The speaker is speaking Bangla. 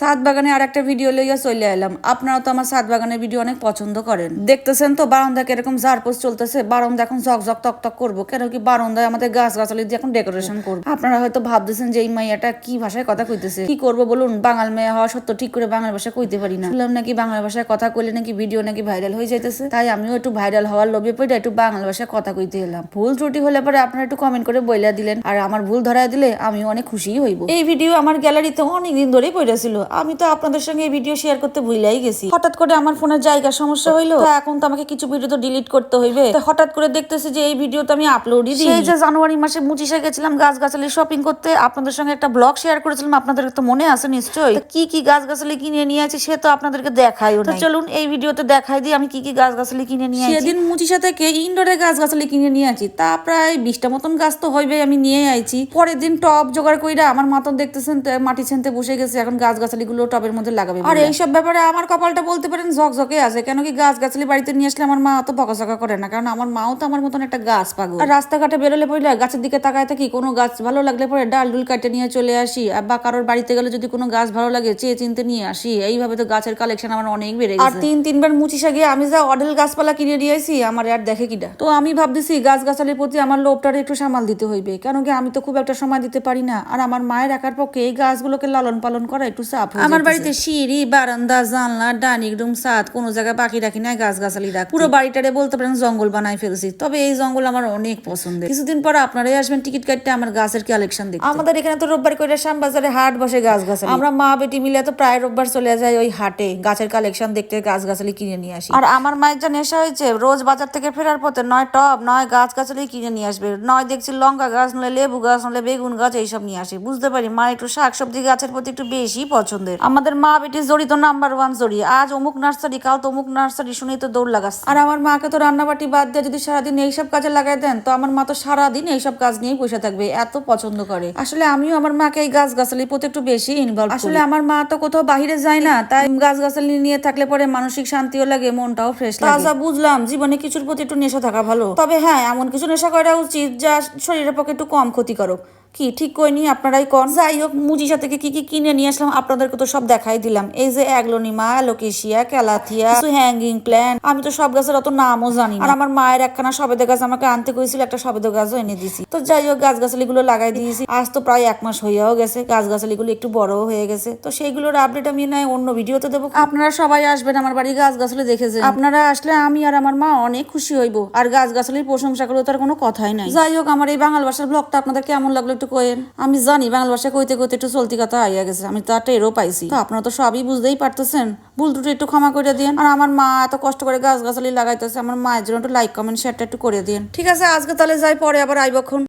সাত বাগানে আর একটা ভিডিও লইয়া চলে এলাম আপনারা তো আমার সাত বাগানের ভিডিও অনেক পছন্দ করেন। দেখতেছেন তো বারান্দা কীরকম ঝাড়পোষ চলতেছে। বারান্দা এখন ঝকঝক তক করব। কেন কি বারান্দায় আমাদের গাছ গাছালি দিয়ে এখন ডেকোরেশন করব? আপনারা হয়তো ভাবতেছেন যে এই মাইয়াটা কি ভাষায় কথা কইতেছে? কি করব বলুন? বাঙাল মেয়ে হওয়া সত্য ঠিক করে বাংলা ভাষা কইতে পারি না। শুনলাম নাকি বাংলা ভাষায় কথা কইলে নাকি ভিডিও নাকি ভাইরাল হয়ে যাইতেছে। তাই আমিও একটু ভাইরাল হওয়ার লোভে পড়ে একটু বাংলা ভাষায় কথা কইতে এলাম। ভুল ত্রুটি হলে পরে আপনারা একটু কমেন্ট করে বইলা দিলেন। আর আমার ভুল ধরায় দিলে আমিও অনেক খুশি হইব। এই ভিডিও আমার গ্যালারিতে অনেকদিন ধরেই পড়েছিল আমি তো আপনাদের সঙ্গে এই ভিডিও শেয়ার করতে ভুলাই গেছি। হঠাৎ করে আমার ফোনের জায়গা সমস্যা হইল? এখন তো আমাকে কিছু ভিডিও তো ডিলিট করতে হইবে। হঠাৎ করে দেখতেছি যে এই ভিডিও তো আমি আপলোডই দিই সেই যে জানুয়ারি মাসে মুচিসে গেছিলাম গাছ গাছালি শপিং করতে আপনাদের সঙ্গে একটা ব্লগ শেয়ার করেছিলাম আপনাদের তো মনে আছে নিশ্চয়ই। কি কি গাছ গাছালি কিনে নিয়ে আছি সে তো আপনাদেরকে দেখাইও না চলুন এই ভিডিওতে দেখাই দিই আমি কি কি গাছ গাছালি কিনে নিয়ে সেদিন মুচিসা থেকে ইনডোরে গাছ গাছালি কিনে নিয়ে আছি। তা প্রায় বিশটা মতন গাছ তো হইবে আমি নিয়ে আইছি। পরের দিন টব জোগাড় কইরা আমার মা তো দেখতেছেন মাটি ছেনতে বসে গেছে এখন গাছ গাছালি গুলো টবের মধ্যে লাগাবে আর এইসব ব্যাপারে আমার কপালটা বলতে পারেন ঝকঝকে আছে কেন কি গাছ গাছালি বাড়িতে নিয়ে আসলে আমার মা অত বকাঝকা করে না কারণ আমার মাও তো আমার মতন একটা গাছ পাগল। আর রাস্তাঘাটে বেরোলে পড়লে গাছের দিকে তাকায় থাকি কোনো গাছ ভালো লাগলে পরে ডাল ডুল কাটে নিয়ে চলে আসি বা কারোর বাড়িতে গেলে যদি কোনো গাছ ভালো লাগে চেয়ে চিনতে নিয়ে আসি এইভাবে তো গাছের কালেকশন আমার অনেক বেড়ে আর তিন তিনবার মুচিসা গিয়ে আমি যা অডেল গাছপালা কিনে নিয়ে আসি আমার আর দেখে কিটা তো আমি ভাবতেছি গাছ গাছালির প্রতি আমার লোভটারে একটু সামাল দিতে হইবে কেন কি আমি তো খুব একটা সময় দিতে পারি না আর আমার মায়ের একার পক্ষে এই গাছগুলোকে লালন পালন করা একটু চাপ আমার বাড়িতে সিঁড়ি বারান্দা জানলা ডাইনিং রুম সাদ কোনো জায়গায় বাকি রাখি না গাছ গাছালি রাখ পুরো বাড়িটারে বলতে পারেন জঙ্গল বানাই ফেলছি। তবে এই জঙ্গল আমার অনেক পছন্দের। কিছুদিন পর আপনারাই আসবেন টিকিট কাটতে আমার গাছের কালেকশন দেখতে। আমাদের এখানে তো রোববার করে শ্যামবাজারে হাট বসে গাছ গাছালি আমরা মা বেটি মিলে তো প্রায় রোববার চলে যাই ওই হাটে গাছের কালেকশন দেখতে গাছ গাছালি কিনে নিয়ে আসি। আর আমার মায়ের যা নেশা হয়েছে রোজ বাজার থেকে ফেরার পথে নয় টব নয় গাছ গাছালি কিনে নিয়ে আসবে। নয় দেখছি লঙ্কা গাছ নলে লেবু গাছ নলে বেগুন গাছ এইসব নিয়ে আসে। বুঝতে পারি মা একটু শাকসবজি গাছের প্রতি একটু বেশি পছন্দের। আমাদের মা বেটি জড়িত নাম্বার ওয়ান জড়ি। আজ অমুক নার্সারি কাল তো অমুক নার্সারি শুনেই তো দৌড় লাগাচ্ছে। আর আমার মাকে তো রান্নাবাটি বাদ দিয়ে যদি সারাদিন এইসব কাজে লাগাই দেন তো আমার মা তো সারাদিন এইসব কাজ নিয়েই বসে থাকবে এত পছন্দ করে। আসলে আমিও আমার মাকে এই গাছ গাছালির প্রতি একটু বেশি ইনভলভ আসলে আমার মা তো কোথাও বাহিরে যায় না তাই গাছ গাছালি নিয়ে থাকলে পরে মানসিক শান্তিও লাগে মনটাও ফ্রেশ লাগে। তাজা বুঝলাম জীবনে কিছুর প্রতি একটু নেশা থাকা ভালো। তবে হ্যাঁ এমন কিছু নেশা করা উচিত যা শরীরের পক্ষে একটু কম ক্ষতিকারক। কি? ঠিক করে কইনি আপনারাই কন? যাই হোক মুজিসা থেকে কি কি কিনে নিয়ে আসলাম, আপনাদেরকে তো সব দেখাই দিলাম। এই যে aglaonema, alocasia, calathea hanging plant আমি তো সব গাছের অত নামও জানি না। আর আমার মায়ের একখানা সবেদে গাছ আমাকে আনতে কইছিল, একটা সবেদে গাছও এনে দিছি। তো যাই হোক গাছ গাছালি গুলো লাগাই দিয়েছি। আজ তো প্রায় এক মাস হইয়াও গেছে গাছ গাছালি গুলো একটু বড়ও হয়ে গেছে। তো সেইগুলোর আপডেট আমি নয় অন্য ভিডিওতে দেবো। আপনারা সবাই আসবেন আমার বাড়ি গাছ গাছালি দেখেছে আপনারা আসলে আমি আর আমার মা অনেক খুশি হইব। আর গাছ গাছালির প্রশংসা করে তার কোনো কথাই নাই। যাই হোক আমার এই বাংলা ভাষার ব্লগটা আপনাদের কেমন লাগল একটু কোয়েন। আমি জানি বাংলা ভাষা কইতে কইতে একটু চলতি কথা আইয়া গেছে, আমি তো টেরও পাইছি। আপনারা তো সবই বুঝতেই পারতেছেন। ভুল দুটো একটু ক্ষমা করে দিন আর আমার মা এত কষ্ট করে গাছ গাছালি লাগাইতেছে, আমার মায়ের জন্য একটু লাইক কমেন্ট শেয়ারটা একটু করে দিন ঠিক আছে, আজকে তাহলে যাই, পরে আবার আইবক্ষণ